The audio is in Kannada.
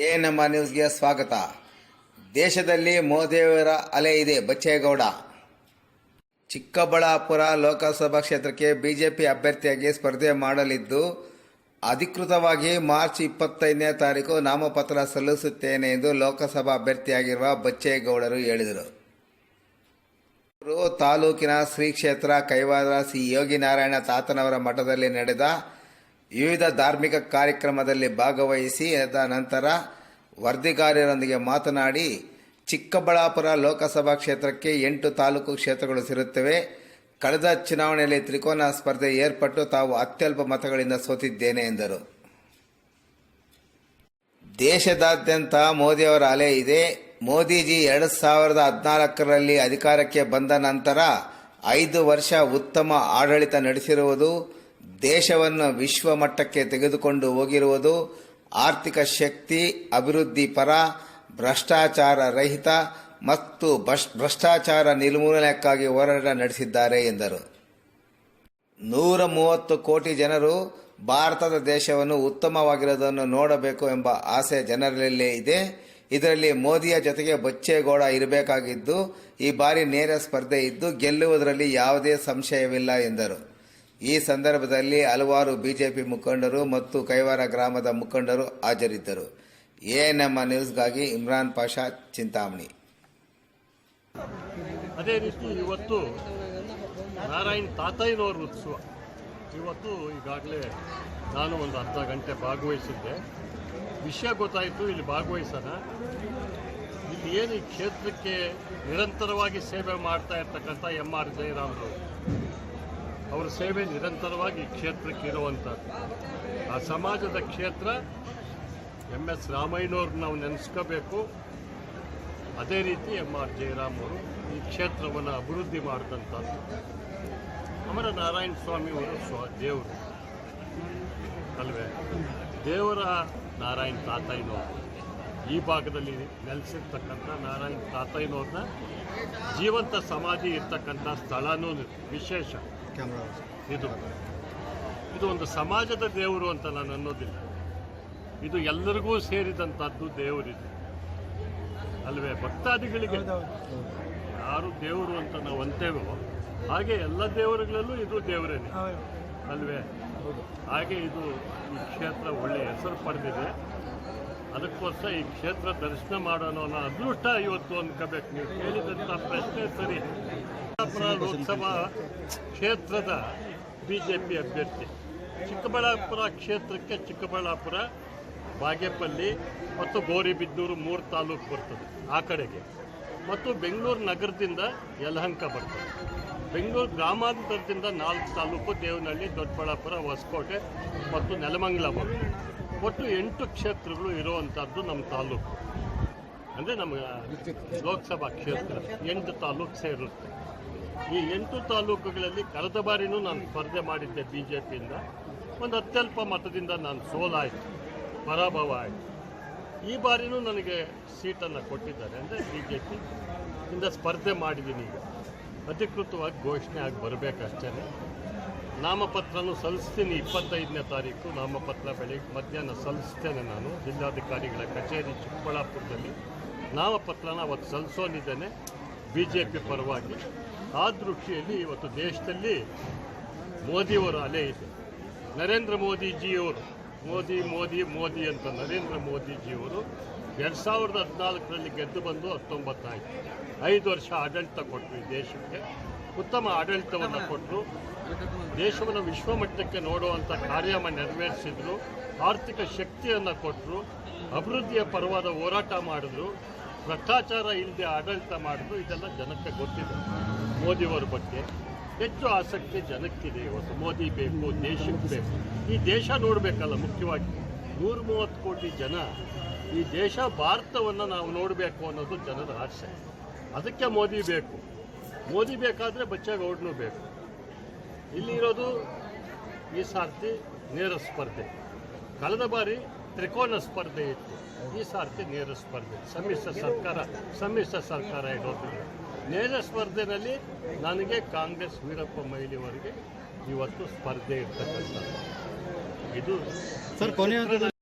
ಎ ನಮ್ಮ ನ್ಯೂಸ್ಗೆ ಸ್ವಾಗತ. ದೇಶದಲ್ಲಿ ಮೋದಿಯವರ ಅಲೆ ಇದೆ, ಬಚ್ಚೇಗೌಡ. ಚಿಕ್ಕಬಳ್ಳಾಪುರ ಲೋಕಸಭಾ ಕ್ಷೇತ್ರಕ್ಕೆ ಬಿಜೆಪಿ ಅಭ್ಯರ್ಥಿಯಾಗಿ ಸ್ಪರ್ಧೆ ಮಾಡಲಿದ್ದು, ಅಧಿಕೃತವಾಗಿ ಮಾರ್ಚ್ ಇಪ್ಪತ್ತೈದನೇ ತಾರೀಕು ನಾಮಪತ್ರ ಸಲ್ಲಿಸುತ್ತೇನೆ ಎಂದು ಲೋಕಸಭಾ ಅಭ್ಯರ್ಥಿಯಾಗಿರುವ ಬಚ್ಚೇಗೌಡರು ಹೇಳಿದರು. ತಾಲೂಕಿನ ಶ್ರೀ ಕ್ಷೇತ್ರ ಕೈವಾರ ಯೋಗಿ ನಾರಾಯಣ ತಾತನವರ ಮಠದಲ್ಲಿ ನಡೆದ ವಿವಿಧ ಧಾರ್ಮಿಕ ಕಾರ್ಯಕ್ರಮದಲ್ಲಿ ಭಾಗವಹಿಸಿ ಅದ ನಂತರ ವರದಿಗಾರರೊಂದಿಗೆ ಮಾತನಾಡಿ, ಚಿಕ್ಕಬಳ್ಳಾಪುರ ಲೋಕಸಭಾ ಕ್ಷೇತ್ರಕ್ಕೆ ಎಂಟು ತಾಲೂಕು ಕ್ಷೇತ್ರಗಳು ಸೇರುತ್ತವೆ. ಕಳೆದ ಚುನಾವಣೆಯಲ್ಲಿ ತ್ರಿಕೋನ ಸ್ಪರ್ಧೆ ಏರ್ಪಟ್ಟು ತಾವು ಅತ್ಯಲ್ಪ ಮತಗಳಿಂದ ಸೋತಿದ್ದೇನೆ, ಎಂದರು. ದೇಶದಾದ್ಯಂತ ಮೋದಿಯವರ ಅಲೆ ಇದೆ. ಮೋದಿಜಿ ಎರಡು ಸಾವಿರದ ಹದಿನಾಲ್ಕರಲ್ಲಿ ಅಧಿಕಾರಕ್ಕೆ ಬಂದ ನಂತರ ಐದು ವರ್ಷ ಉತ್ತಮ ಆಡಳಿತ ನಡೆಸಿರುವುದು ದೇಶವನ್ನು ವಿಶ್ವ ಮಟ್ಟಕ್ಕೆ ತೆಗೆದುಕೊಂಡು ಹೋಗಿರುವುದು ಆರ್ಥಿಕ ಶಕ್ತಿ, ಅಭಿವೃದ್ಧಿ ಪರ, ಭ್ರಷ್ಟಾಚಾರ ರಹಿತ ಮತ್ತು ಭ್ರಷ್- ಭ್ರಷ್ಟಾಚಾರ ನಿರ್ಮೂಲನೆಕ್ಕಾಗಿ ಹೋರಾಟ ನಡೆಸಿದ್ದಾರೆ ಎಂದರು. ನೂರ ಮೂವತ್ತು ಕೋಟಿ ಜನರು ಭಾರತದ ದೇಶವನ್ನು ಉತ್ತಮವಾಗಿರುವುದನ್ನು ನೋಡಬೇಕು ಎಂಬ ಆಸೆ ಜನರಲ್ಲೇ ಇದೆ. ಇದರಲ್ಲಿ ಮೋದಿಯ ಜೊತೆಗೆ ಬಚ್ಚೇಗೌಡ ಇರಬೇಕಾಗಿದ್ದು, ಈ ಬಾರಿ ನೇರ ಸ್ಪರ್ಧೆ ಇದ್ದು ಗೆಲ್ಲುವುದರಲ್ಲಿ ಯಾವುದೇ ಸಂಶಯವಿಲ್ಲ ಎಂದರು. ಈ ಸಂದರ್ಭದಲ್ಲಿ ಹಲವಾರು ಬಿಜೆಪಿ ಮುಖಂಡರು ಮತ್ತು ಕೈವಾರ ಗ್ರಾಮದ ಮುಖಂಡರು ಹಾಜರಿದ್ದರು. ಎಎನ್ಎಂ ನ್ಯೂಸ್ಗಾಗಿ ಇಮ್ರಾನ್ ಪಾಷಾ ಚಿಂತಾಮಣಿ. ಅದೇ ರೀತಿ ಇವತ್ತು ನಾರಾಯಣ್ ತಾತಯ್ಯನವರ ಉತ್ಸವ. ಇವತ್ತು ಈಗಾಗಲೇ ನಾನು ಒಂದು ಅರ್ಧ ಗಂಟೆ ಭಾಗವಹಿಸಿದ್ದೆ. ವಿಷಯ ಗೊತ್ತಾಯಿತು, ಇಲ್ಲಿ ಭಾಗವಹಿಸೋಣ. ಇಲ್ಲಿ ಏನು ಈ ಕ್ಷೇತ್ರಕ್ಕೆ ನಿರಂತರವಾಗಿ ಸೇವೆ ಮಾಡ್ತಾ ಇರ್ತಕ್ಕಂಥ ಎಂ ಆರ್ ಜಯರಾಮ್ರವರು. ಅವರ ಸೇವೆ ನಿರಂತರವಾಗಿ ಕ್ಷೇತ್ರಕ್ಕೆ ಇರುವಂಥದ್ದು ಆ ಸಮಾಜದ ಕ್ಷೇತ್ರ ಎಂ ಎಸ್ ರಾಮಯ್ಯನವ್ರನ್ನ ನಾವು ನೆನೆಸ್ಕೋಬೇಕು. ಅದೇ ರೀತಿ ಎಂ ಆರ್ ಜಯರಾಮ್ ಅವರು ಈ ಕ್ಷೇತ್ರವನ್ನು ಅಭಿವೃದ್ಧಿ ಮಾಡಿದಂಥದ್ದು. ಅಮರ ನಾರಾಯಣ ಸ್ವಾಮಿ ಅವರು ಸ್ವ ದೇವರು. ಅಲ್ವೇ? ದೇವರ ನಾರಾಯಣ ತಾತಯ್ಯನವರು. ಈ ಭಾಗದಲ್ಲಿ ನೆಲೆಸಿರ್ತಕ್ಕಂಥ ನಾರಾಯಣ ತಾತಯ್ಯನವ್ರನ್ನ ಜೀವಂತ ಸಮಾಧಿ ಇರ್ತಕ್ಕಂಥ ಸ್ಥಳನೂ ವಿಶೇಷ. ಇದು. ಇದು ಒಂದು ಸಮಾಜದ ದೇವರು ಅಂತ ನಾನು ಅನ್ನೋದಿಲ್ಲ. ಇದು ಎಲ್ಲರಿಗೂ ಸೇರಿದಂಥದ್ದು ದೇವರಿದೆ ಅಲ್ವೇ? ಭಕ್ತಾದಿಗಳಿಗೆ. ಯಾರು ದೇವರು ಅಂತ ನಾವು ಅಂತೇವೋ ಹಾಗೆ ಎಲ್ಲ ದೇವರುಗಳಲ್ಲೂ ಇದು ದೇವರೇನೆ. ಅಲ್ವೇ? ಹಾಗೆ ಇದು ಈ ಕ್ಷೇತ್ರ ಒಳ್ಳೆಯ ಹೆಸರು ಪಡೆದಿದೆ. ಅದಕ್ಕೋಸ್ಕರ ಈ ಕ್ಷೇತ್ರ ದರ್ಶನ ಮಾಡೋಣ ಅನ್ನೋ ಅದೃಷ್ಟ ಇವತ್ತು ಅನ್ಕೋಬೇಕು ನೀವು ಕೇಳಿದಂಥ ಪ್ರಶ್ನೆ ಸರಿ. ಲೋಕಸಭಾ ಕ್ಷೇತ್ರದ ಬಿ ಜೆ ಪಿ ಅಭ್ಯರ್ಥಿ. ಚಿಕ್ಕಬಳ್ಳಾಪುರ ಕ್ಷೇತ್ರಕ್ಕೆ ಚಿಕ್ಕಬಳ್ಳಾಪುರ, ಬಾಗೇಪಲ್ಲಿ ಮತ್ತು ಗೌರಿಬಿದ್ದೂರು ಮೂರು ತಾಲೂಕು ಬರ್ತದೆ ಆ ಕಡೆಗೆ. ಮತ್ತು ಬೆಂಗಳೂರು ನಗರದಿಂದ ಯಲಹಂಕ ಬರ್ತದೆ. ಬೆಂಗಳೂರು ಗ್ರಾಮಾಂತರದಿಂದ ನಾಲ್ಕು ತಾಲೂಕು ದೇವನಹಳ್ಳಿ, ದೊಡ್ಡಬಳ್ಳಾಪುರ, ಹೊಸಕೋಟೆ ಮತ್ತು ನೆಲಮಂಗಲ ಬರ್ತದೆ. ಒಟ್ಟು ಎಂಟು ಕ್ಷೇತ್ರಗಳು ಇರುವಂಥದ್ದು ನಮ್ಮ ತಾಲೂಕು. ಅಂದರೆ ನಮ್ಮ ಲೋಕಸಭಾ ಕ್ಷೇತ್ರ ಎಂಟು ತಾಲೂಕು ಸೇರುತ್ತೆ ಈ ಎಂಟು ತಾಲೂಕುಗಳಲ್ಲಿ ಕಳೆದ ಬಾರಿನೂ ನಾನು ಸ್ಪರ್ಧೆ ಮಾಡಿದ್ದೆ ಬಿ ಜೆ ಪಿಯಿಂದ ಒಂದು ಅತ್ಯಲ್ಪ ಮತದಿಂದ ನಾನು ಸೋಲಾಯಿತು ಪರಾಭವ ಆಯಿತು ಈ ಬಾರಿನೂ ನನಗೆ ಸೀಟನ್ನು ಕೊಟ್ಟಿದ್ದಾರೆ. ಅಂದರೆ ಬಿ ಜೆ ಪಿ ಇಂದ ಸ್ಪರ್ಧೆ ಮಾಡಿದ್ದೀನಿ ಈಗ. ಅಧಿಕೃತವಾಗಿ ಘೋಷಣೆ ಆಗಿ ಬರಬೇಕಷ್ಟೇ ನಾಮಪತ್ರನೂ ಸಲ್ಲಿಸ್ತೀನಿ ಇಪ್ಪತ್ತೈದನೇ ತಾರೀಕು. ನಾಮಪತ್ರ ಬೆಳಿಗ್ಗೆ ಮಧ್ಯಾಹ್ನ ಸಲ್ಲಿಸ್ತೇನೆ ನಾನು. ಜಿಲ್ಲಾಧಿಕಾರಿಗಳ ಕಚೇರಿ ಚಿಕ್ಕಬಳ್ಳಾಪುರದಲ್ಲಿ ನಾಮಪತ್ರನ ಅವತ್ತು ಸಲ್ಲಿಸೋನಿದ್ದೇನೆ. ಬಿ ಜೆ ಪಿ ಪರವಾಗಿ ಆ ದೃಷ್ಟಿಯಲ್ಲಿ ಇವತ್ತು ದೇಶದಲ್ಲಿ ಮೋದಿಯವರ ಅಲೆ ಇದೆ. ನರೇಂದ್ರ ಮೋದಿಜಿಯವರು ಮೋದಿ ಮೋದಿ ಮೋದಿ ಅಂತ ನರೇಂದ್ರ ಮೋದಿಜಿಯವರು ಎರಡು ಸಾವಿರದ ಹದಿನಾಲ್ಕರಲ್ಲಿ ಗೆದ್ದು ಬಂದು ಹತ್ತೊಂಬತ್ತಾಯಿತು. ಐದು ವರ್ಷ ಆಡಳಿತ ಕೊಟ್ಟರು ಈ ದೇಶಕ್ಕೆ. ಉತ್ತಮ ಆಡಳಿತವನ್ನು ಕೊಟ್ಟರು ದೇಶವನ್ನು ವಿಶ್ವಮಟ್ಟಕ್ಕೆ ನೋಡುವಂಥ ಕಾರ್ಯಮ ನೆರವೇರಿಸಿದ್ರು. ಆರ್ಥಿಕ ಶಕ್ತಿಯನ್ನು ಕೊಟ್ಟರು ಅಭಿವೃದ್ಧಿಯ ಪರವಾದ ಹೋರಾಟ ಮಾಡಿದ್ರು. ಭ್ರಷ್ಟಾಚಾರ ಇಲ್ಲದೆ ಆಡಳಿತ ಮಾಡಿದ್ರು, ಇದೆಲ್ಲ ಜನಕ್ಕೆ ಗೊತ್ತಿದೆ. ಮೋದಿಯವರ ಬಗ್ಗೆ ಹೆಚ್ಚು ಆಸಕ್ತಿ ಜನಕ್ಕಿದೆ ಇವತ್ತು. ಮೋದಿ ಬೇಕು, ದೇಶಕ್ಕೆ ಬೇಕು. ಈ ದೇಶ ನೋಡಬೇಕಲ್ಲ ಮುಖ್ಯವಾಗಿ. ನೂರ ಮೂವತ್ತು ಕೋಟಿ ಜನ ಈ ದೇಶ, ಭಾರತವನ್ನು ನಾವು ನೋಡಬೇಕು ಅನ್ನೋದು ಜನರ ಆಸೆ. ಅದಕ್ಕೆ ಮೋದಿ ಬೇಕು. ಮೋದಿ ಬೇಕಾದರೆ ಬಚ್ಚೇಗೌಡನೂ ಬೇಕು. ಇಲ್ಲಿರೋದು ಈ ಸಾರ್ತಿ ನೇರ ಸ್ಪರ್ಧೆ. ಕಳೆದ ಬಾರಿ ತ್ರಿಕೋನ ಸ್ಪರ್ಧೆ ಇತ್ತು. ಈ ಸಾರ್ತಿ ನೇರ ಸ್ಪರ್ಧೆ. ಸಮ್ಮಿಶ್ರ ಸರ್ಕಾರ ಸಮ್ಮಿಶ್ರ ಸರ್ಕಾರ ಇರೋದ್ರಿಂದ. ನೇರ ಸ್ಪರ್ಧೆಯಲ್ಲಿ ನನಗೆ ಕಾಂಗ್ರೆಸ್ ವೀರಪ್ಪ ಮೊಯ್ಲಿಯವರಿಗೆ ಇವತ್ತು ಸ್ಪರ್ಧೆ ಇರ್ತಕ್ಕಂಥ ಇದು ಸರ್ ಕೊನೆಯ